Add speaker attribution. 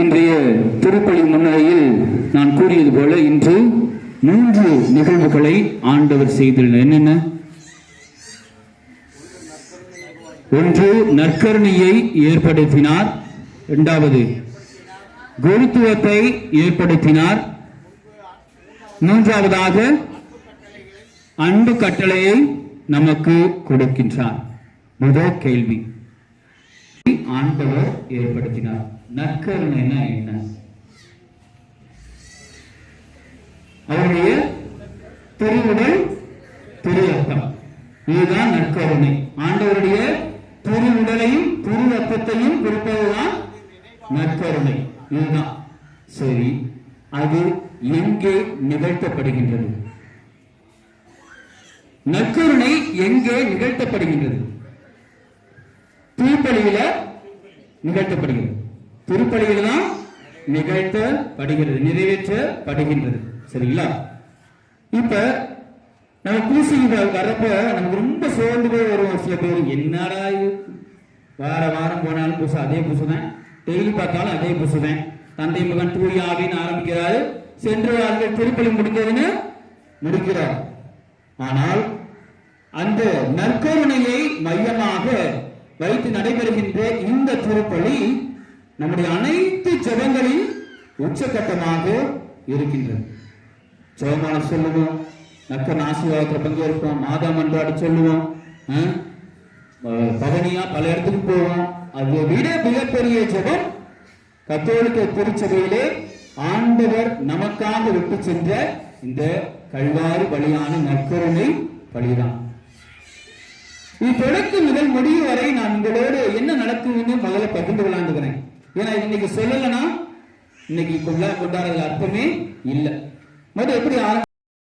Speaker 1: இன்றைய திருப்பலி முன்னிலையில் நான் கூறியது போல இன்று மூன்று நிகழ்வுகளை ஆண்டவர் செய்துள்ளார் என்னென்ன? ஒன்று நற்கருணையை ஏற்படுத்தினார். இரண்டாவது குருத்துவத்தை ஏற்படுத்தினார். மூன்றாவதாக அன்பு கட்டளையை நமக்கு கொடுக்கின்றார். முதல் கேள்வி. ஆண்டவர் ஏற்படுத்தினார். நற்கருணைனா என்ன? அவருடைய திருவுடல் திருவத்தம் இதுதான் நற்கருணை. ஆண்டவருடைய திருவுடலையும் திருவத்தத்தையும் குறிப்பதுதான் நற்கருணை. இதுதான். சரி அது எங்கே நிகழ்த்தப்படுகின்றது? நற்கருணை எங்கே நிகழ்த்தப்படுகின்றது? தீப்பலியில நிகழ்த்தப்படுகிறது. திருப்பலிகள் தான் நிகழ்த்தப்படுகிறது நிறைவேற்றப்படுகின்றது. சரிங்களா? இப்ப நம்ம பூசி வரப்ப நமக்கு ரொம்ப சோர்ந்து போய் வருவோம் சில பேர். என்னடா இது? வார வாரம் போனாலும் பூசை அதே பூசை தான் டெய்லி பார்த்தாலும் அதே பூசை தான் தந்தை மகன் தூய் ஆவின்னு ஆரம்பிக்கிறாரு. சென்று வாழ்க்கை திருப்பலி முடிந்ததுன்னு முடிக்கிறார். ஆனால் அந்த நற்கருணையை மையமாக வைத்து நடைபெறுகின்ற இந்த திருப்பலி நம்முடைய அனைத்து ஜபங்களின் உச்சகட்டமாக இருக்கின்றது. ஜெபமான சொல்லுவோம் நக்கன் ஆசீர்வாதத்தில் பங்கேற்போம் மாதா மன்றாடி சொல்லுவோம் பதனியா பல இடத்துக்கு போவோம். அதை விட மிகப்பெரிய ஜபம் கத்தோலிக்க திருச்சபையிலே ஆண்டவர் நமக்காக விட்டு சென்ற இந்த கல்வாறு பலியான நற்கருணை பலிதான். இது முதல் முடிவு வரை நான் உங்களோடு என்ன நடக்குதுன்னு முதல்ல பகிர்ந்து கொள்ளாந்துக்கிறேன் ஏன்னா இன்னைக்கு சொல்லலைன்னா இன்னைக்கு கொண்டா கொண்டாடுறது அர்த்தமே இல்லை. முதல்ல எப்படி